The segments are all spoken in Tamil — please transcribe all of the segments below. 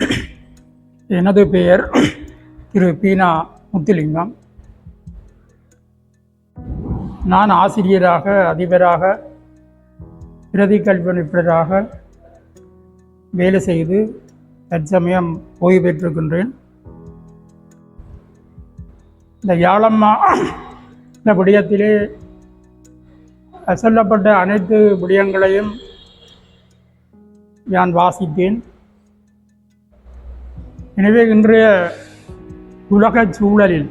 எனது பெயர் திரு பீனா முத்துலிங்கம். நான் ஆசிரியராக அதிபராக பிரதி கல்விப்பராக வேலை செய்து தற்சமயம் ஓய்வு பெற்றிருக்கின்றேன். இந்த யாழம்மா இந்த விடயத்திலே சொல்லப்பட்ட அனைத்து விடயங்களையும் நான் வாசித்தேன் எனவே இன்றைய உலக சூழலில்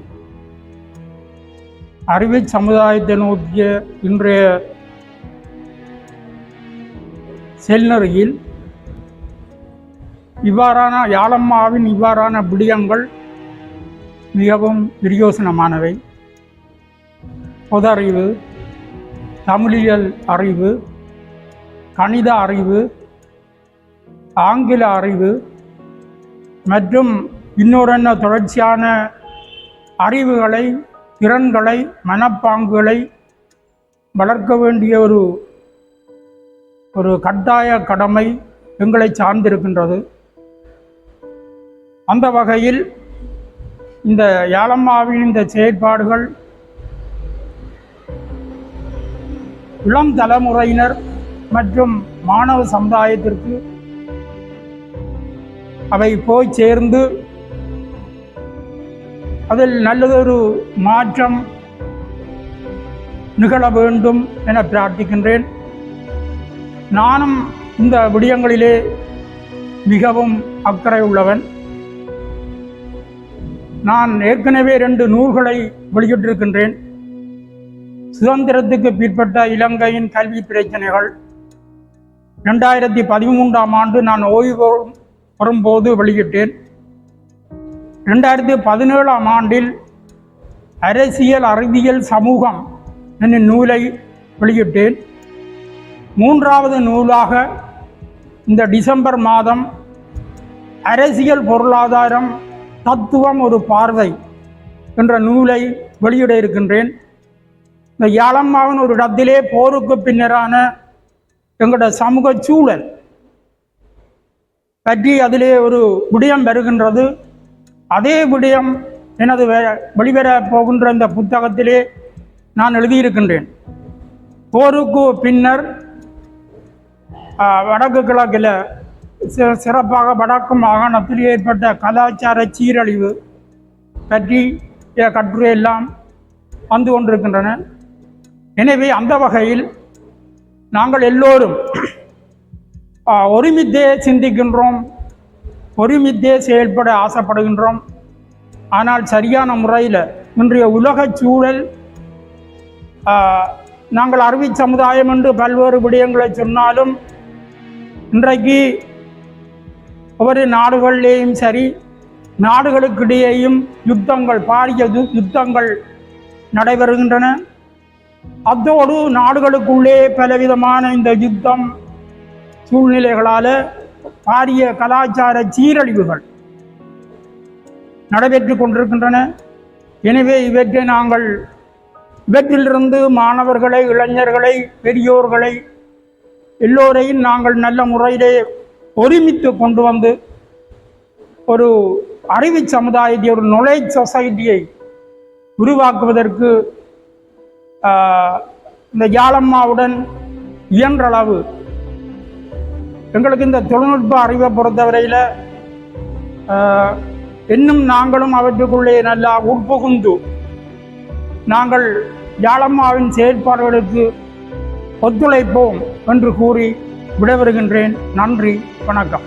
அறிவை சமுதாயத்தை நோக்கிய இன்றைய செல்நறையில் இவ்வாறான யாழம்மாவின் இவ்வாறான விடயங்கள் மிகவும் பிரயோசனமானவை பொதறிவு தமிழியல் அறிவு கணித அறிவு ஆங்கில அறிவு மற்றும் இன்னொரு என்ன தொடர்ச்சியான அறிவுகளை திறன்களை மனப்பாங்குகளை வளர்க்க வேண்டிய ஒரு ஒரு கட்டாய கடமை எங்களை சார்ந்திருக்கின்றது. அந்த வகையில் இந்த யாழம்மாவின் இந்த செயற்பாடுகள் இளம் தலைமுறையினர் மற்றும் மாணவ சமுதாயத்திற்கு அவை போய் சேர்ந்து அதில் நல்லதொரு மாற்றம் நிகழ வேண்டும் என பிரார்த்திக்கின்றேன். நானும் இந்த விடயங்களிலே மிகவும் அக்கறை உள்ளவன். நான் ஏற்கனவே ரெண்டு நூல்களை வெளியிட்டிருக்கின்றேன். சுதந்திரத்துக்கு பிற்பட்ட இலங்கையின் கல்வி பிரச்சனைகள். ரெண்டாயிரத்தி பதிமூன்றாம் ஆண்டு நான் ஓய்வு வரும்போது வெளியிட்டேன். ரெண்டாயிரத்தி பதினேழாம் ஆண்டில் அரசியல் அறிவியல் சமூகம் என்னும் நூலை வெளியிட்டேன். மூன்றாவது நூலாக இந்த டிசம்பர் மாதம் அரசியல் பொருளாதாரம் தத்துவம் ஒரு பார்வை என்ற நூலை வெளியிட இருக்கின்றேன். இந்த யாழம்மாவின் ஒரு இடத்திலே போருக்கு பின்னரான எங்களோட சமூக சூழல் பற்றி அதிலே ஒரு விடயம் வருகின்றது. அதே விடயம் எனது வெளிவர போகின்ற இந்த புத்தகத்திலே நான் எழுதியிருக்கின்றேன். போருக்கு பின்னர் வடக்கு கிழக்கில் சிறப்பாக வடக்கு மாகாணத்தில் ஏற்பட்ட கலாச்சார சீரழிவு பற்றி கட்டுரை எல்லாம் வந்து கொண்டிருக்கின்றன. எனவே அந்த வகையில் நாங்கள் எல்லோரும் ஒருமித்தே சிந்திக்கின்றோம் ஒருமித்தே செயல்பட ஆசைப்படுகின்றோம். ஆனால் சரியான முறையில் இன்றைய உலக சூழல் நாங்கள் அருவி சமுதாயம் என்று பல்வேறு விடயங்களை சொன்னாலும் இன்றைக்கு ஒவ்வொரு நாடுகளிலேயும் சரி நாடுகளுக்கிடையேயும் யுத்தங்கள் பாரிய யுத்தங்கள் நடைபெறுகின்றன. அதோடு நாடுகளுக்குள்ளே பலவிதமான இந்த யுத்தம் சூழ்நிலைகளால் பாரிய கலாச்சார சீரழிவுகள் நடைபெற்று கொண்டிருக்கின்றன. எனவே இவற்றை நாங்கள் இவற்றிலிருந்து மாணவர்களை இளைஞர்களை பெரியோர்களை எல்லோரையும் நாங்கள் நல்ல முறையிலே ஒருமித்து கொண்டு வந்து ஒரு அறிவு சமுதாயத்தை ஒரு நுழைச் சொசைட்டியை உருவாக்குவதற்கு இந்த யாழம்மாவுடன் இயன்றளவு எங்களுக்கு இந்த தொழில்நுட்ப அறிவை பொறுத்தவரையில் இன்னும் நாங்களும் அவற்றுக்குள்ளே நல்லா உட்புகுந்து நாங்கள் யாழம்மாவின் செயற்பாடுகளுக்கு ஒத்துழைப்போம் என்று கூறி விடைபெறுகின்றேன். நன்றி வணக்கம்.